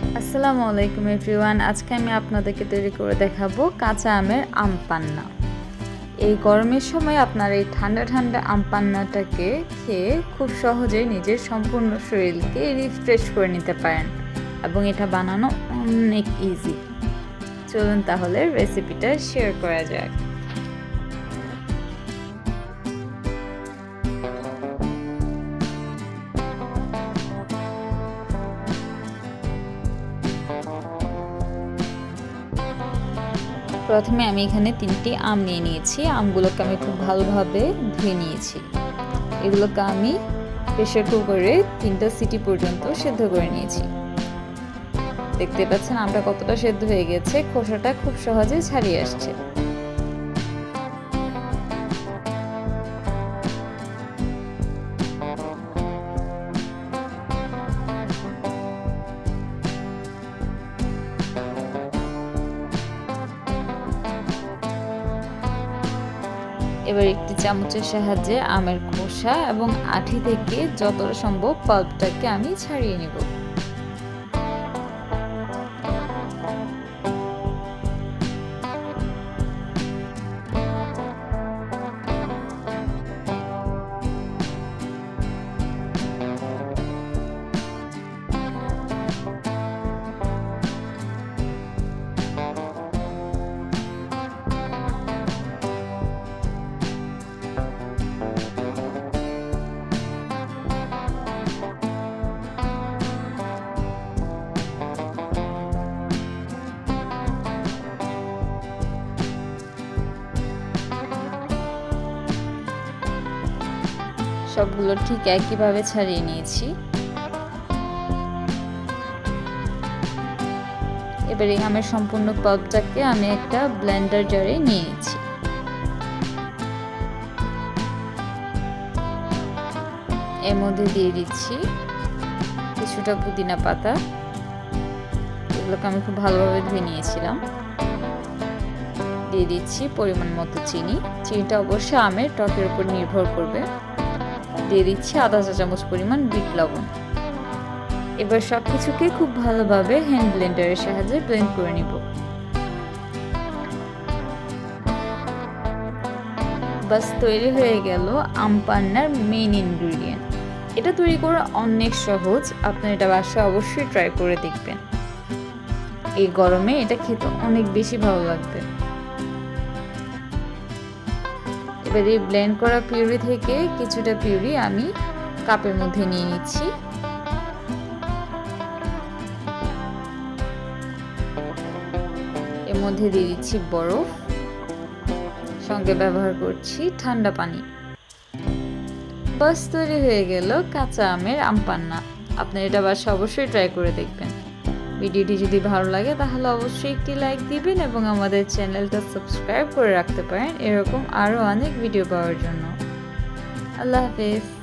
আসসালামু আলাইকুম এভরিওয়ান, আজকে আমি আপনাদেরকে তৈরি করে দেখাবো কাঁচা আমের আম পান্না। এই গরমের সময় আপনার এই ঠান্ডা ঠান্ডা আম পান্নাটাকে খেয়ে খুব সহজেই নিজের সম্পূর্ণ শরীরকে রিফ্রেশ করে নিতে পারেন এবং এটা বানানো অনেক ইজি চলুন তাহলে রেসিপিটা শেয়ার করা যাক। প্রথমে আমি এখানে তিনটি আম নিয়ে নিয়েছি। আমগুলোকে আমি খুব ভালোভাবে ধুয়ে নিয়েছি। এগুলোকে আমি প্রেশার কুকারে তিনটা সিটি পর্যন্ত সেদ্ধ করে নিয়েছি। দেখতে পাচ্ছেন আমটা কতটা সেদ্ধ হয়ে গেছে। খোসাটা খুব সহজে ছাড়িয়ে আসছে। এবার একটি চামচের সাহায্যে আমের খোসা এবং আঠি থেকে যতটা সম্ভব পাল্পটাকে আমি ছাড়িয়ে নেব। সবগুলো ঠিক একইভাবে ছাড়িয়ে নিয়েছি। এবারে আমের সম্পূর্ণ পাল্পটাকে আমি একটা ব্লেন্ডার জারে নিয়েছি এর মধ্যে দিয়ে দিচ্ছি কিছুটা পুদিনা পাতা। এগুলোকে আমি খুব ভালোভাবে ধুয়ে নিয়েছিলাম। দিয়ে দিচ্ছি পরিমাণ মতো চিনি। চিনিটা অবশ্যই আমের টকের উপর নির্ভর করবে। দিয়ে দিচ্ছি আধা চা চামচ পরিমাণ বিট লবণ। এবার সব কিছুকে খুব ভালোভাবে হ্যান্ড ব্লেন্ডারের সাহায্যে ব্লেন্ড করে নিব। বাস, তৈরি হয়ে গেল আম পান্নার মেইন ইনগ্রিডিয়েন্ট এটা তৈরি করা অনেক সহজ, আপনি এটা বাসায় অবশ্যই ট্রাই করে দেখবেন। এই গরমে এটা খেতে অনেক বেশি ভালো লাগবে। এবার ব্লেন্ড করা পিউরি থেকে কিছুটা পিউরি আমি কাপের মধ্যে নিয়ে নিচ্ছি। এর মধ্যে দিয়ে দিচ্ছি বরফ। সঙ্গে ব্যবহার করছি ঠান্ডা পানি। বাস তৈরি হয়ে গেল কাঁচা আমের আম পান্না আপনি এটা বাসা অবশ্যই ট্রাই করে দেখবেন। ভিডিওটি যদি ভালো লাগে, তাহলে অবশ্যই একটি লাইক দিবেন এবং আমাদের চ্যানেলটা সাবস্ক্রাইব করে রাখতে পারেন। এরকম আরও অনেক ভিডিও পাওয়ার জন্য। আল্লাহ হাফেজ।